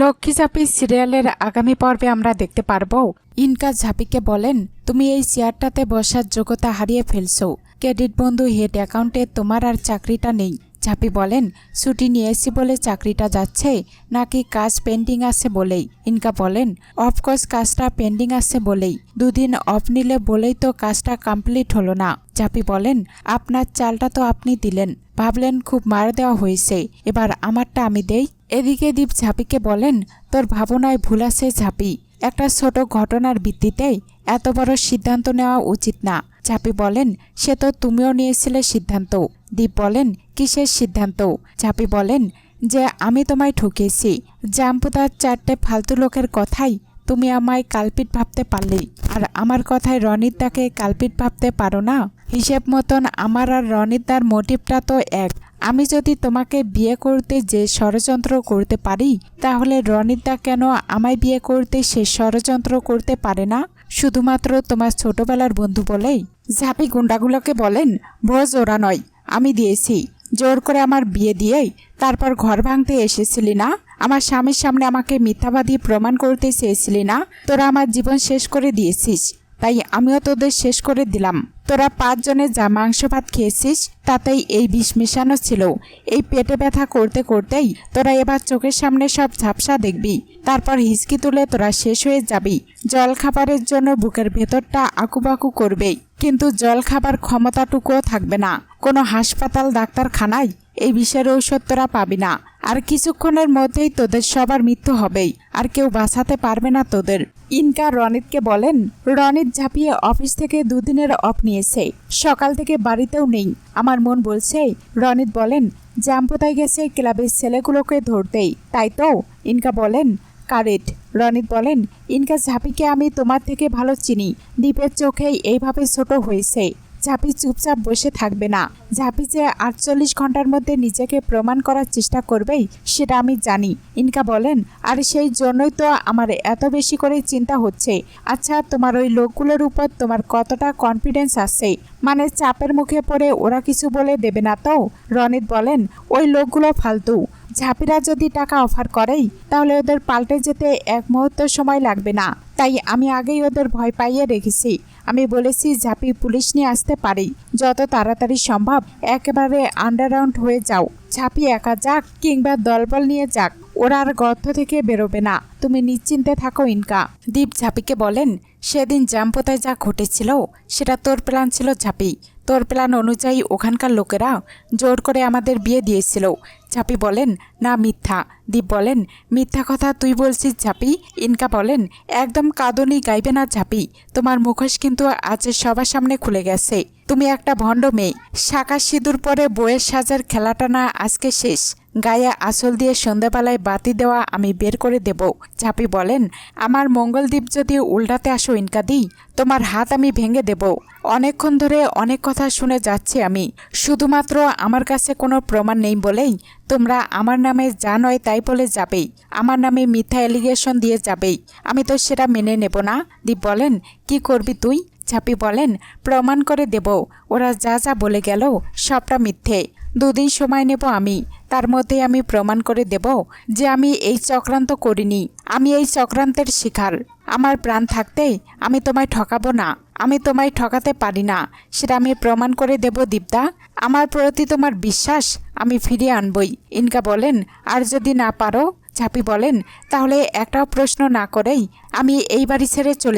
লক্ষ্মী ঝাঁপি সিরিয়ালের আগামী পর্বে আমরা দেখতে পারব। ইনকা ঝাঁপিকে বলেন, তুমি এই চেয়ারটাতে বসার যোগ্যতা হারিয়ে ফেলছো। ক্রেডিট বন্ধু হেড অ্যাকাউন্টে তোমার আর চাকরিটা নেই। ঝাঁপি বলেন, ছুটি নিয়েছি বলে চাকরিটা যাচ্ছে, নাকি কাজ পেন্ডিং আছে বলেই? ইনকা বলেন অফকোর্স কাজটা পেন্ডিং আছে বলেই। দুদিন অফ নিলে বলেই তো কাজটা কমপ্লিট হলো না। ঝাঁপি বলেন, আপনার চালটা তো আপনি দিলেন। ভাবলেন খুব মার দেওয়া হয়েছে। এবার আমারটা আমি দেই। এদিকে দীপ ঝাঁপিকে বলেন, তোর ভাবনায় ভুল আছে ঝাঁপি। একটা ছোট ঘটনার ভিত্তিতেই এত বড় সিদ্ধান্ত নেওয়া উচিত না। ঝাঁপি বলেন, সে তো তুমিও নিয়েছিলে সিদ্ধান্ত। দীপ বলেন, কিসের সিদ্ধান্ত? ঝাঁপি বলেন, যে আমি তোমায় ঠকিয়েছি। জাম্পুতার চারটে ফালতু লোকের কথাই তুমি আমায় কালপিট ভাবতে পারলেই আর আমার কথায় রনিতাকে কালপিট ভাবতে পারো না? হিসেব মতন আমার আর রনিতার মোটিভটা তো এক। আমি যদি তোমাকে বিয়ে করতে যে ষড়যন্ত্র করতে পারি, তাহলে রনিতা কেন আমায় বিয়ে করতে সে ষড়যন্ত্র করতে পারে না? শুধুমাত্র তোমার ছোটবেলার বন্ধু বলেই। ঝাঁপি গুন্ডাগুলোকে বলেন ভোজ ওরা নয়, আমি দিয়েছি। জোর করে আমার বিয়ে দিয়েই তারপর ঘর ভাঙতে এসেছিলি না? আমার স্বামীর সামনে আমাকে মিথ্যাবাদী প্রমাণ করতে চেয়েছিলি না? তোরা আমার জীবন শেষ করে দিয়েছিস। তাই আমিও তোদের শেষ করে দিলাম। তোরা পাঁচজনে যা মাংস ভাত খেয়েছিস, তাতেই এই বিষ মেশানো ছিল। এই পেটে ব্যথা করতে করতেই তোরা এবার চোখের সামনে সব ঝাপসা দেখবি। তারপর হিসকি তুলে তোরা শেষ হয়ে যাবি। জল খাবারের জন্য বুকের ভেতরটা আকুবাকু করবেই কিন্তু জল খাবার ক্ষমতাটুকুও থাকবে না। কোনো হাসপাতাল, ডাক্তারখানায় এই বিষের ঔষধ তোরা পাবি না। আর কিছুক্ষণের মধ্যেই তোদের সবার মৃত্যু হবেই। আর কেউ বাঁচাতে পারবে না তোদের। ইনকা রনিতকে বলেন, রনিত ঝাঁপিয়ে অফিস থেকে দুদিনের অফ নিয়েছে। সকাল থেকে বাড়িতেও নেই। আমার মন বলছে, রনিত বলেন জাম্পোতায় গেছে ক্লাবের ছেলেগুলোকে ধরতেই। তাই তো? ইনকা বলেন, কারেট। রনিত বলেন, ইনকা ঝাঁপিকে আমি তোমার থেকে ভালো চিনি। দ্বীপের চোখেই এইভাবে ছোট হয়েছে। ঝাঁপি চুপচাপ বসে থাকবে না। ঝাঁপি যে আটচল্লিশ ঘণ্টার মধ্যে নিজেকে প্রমাণ করার চেষ্টা করবেই, সেটা আমি জানি। ইনকা বলেন, আর সেই জন্যই তো আমার এত বেশি করে চিন্তা হচ্ছে। আচ্ছা তোমার ওই লোকগুলোর উপর তোমার কতটা কনফিডেন্স আছে? মানে চাপের মুখে পড়ে ওরা কিছু বলে দেবে না তো? রনিত বলেন, ওই লোকগুলো ফালতু। ঝাঁপিরা যদি টাকা অফার করেই, তাহলে ওদের পাল্টে যেতে এক মুহূর্ত সময় লাগবে না। তাই আমি আগেই ওদের ভয় পাইয়ে রেখেছি। আমি বলেছি ঝাঁপি পুলিশ নিয়ে আসতে পারি। যত তাড়াতাড়ি সম্ভব, একেবারে আন্ডারগ্রাউন্ড হয়ে যাও। ঝাঁপি একা যাক কিংবা দলবল নিয়ে যাক, ওরা আর গর্ত থেকে বেরোবে না। তুমি নিশ্চিন্তে থাকো, ইনকা। দীপ ঝাঁপিকে বলেন, সেদিন জাম্পোতায় যা ঘটেছিল, সেটা তোর প্ল্যান ছিল, ঝাঁপি। তোর প্ল্যান অনুযায়ী ওখানকার লোকেরা জোর করে আমাদের বিয়ে দিয়েছিল। ঝাঁপি বলেন, না, মিথ্যা। দীপ বলেন, মিথ্যা কথা তুই বলছিস ঝাঁপি ইনকা বলেন, একদম কাঁদনি গাইবে না ঝাঁপি তোমার মুখোশ কিন্তু আজ সবার সামনে খুলে গেছে। তুমি একটা ভণ্ড মেয়ে। শাঁকা সিঁদুর পরে বইয়ের সাজার খেলাটা না আজকে শেষ। গায়ে আসল দিয়ে সন্ধ্যাবেলায় বাতি দেওয়া আমি বের করে দেব। ঝাঁপি বলেন, আমার মঙ্গলদ্বীপ যদি উল্টাতে আসো, ইনকা দিই তোমার হাত আমি ভেঙে দেব। অনেকক্ষণ ধরে অনেক কথা শুনে যাচ্ছি আমি। শুধুমাত্র আমার কাছে কোনো প্রমাণ নেই বলেই তোমরা আমার নামে যা নয় তাই বলে যাবেই। আমার নামে মিথ্যা অ্যালিগেশন দিয়ে যাবেই। আমি তো সেটা মেনে নেব না। দীপ বলেন, কি করবি তুই? ঝাঁপি বলেন, প্রমাণ করে দেব। ওরা যা যা বলে গেল সবটা মিথ্যে। দুদিন সময় নেব আমি। তার মধ্যে আমি প্রমাণ করে দেব যে আমি এই চক্রান্ত করিনি। আমি এই চক্রান্তের শিকার। আমার প্রাণ থাকতে আমি তোমায় ঠকাবো না। আমি তোমায় ঠকাতে পারি না, সেটা আমি প্রমাণ করে দেব দীপদা আমার প্রতি তোমার বিশ্বাস আমি ফিরিয়ে আনবই। ইনকা বলেন, আর যদি না পারো, ঝাঁপি বলেন, তাহলে একটাও প্রশ্ন না করেই আমি এই বাড়ি ছেড়ে চলে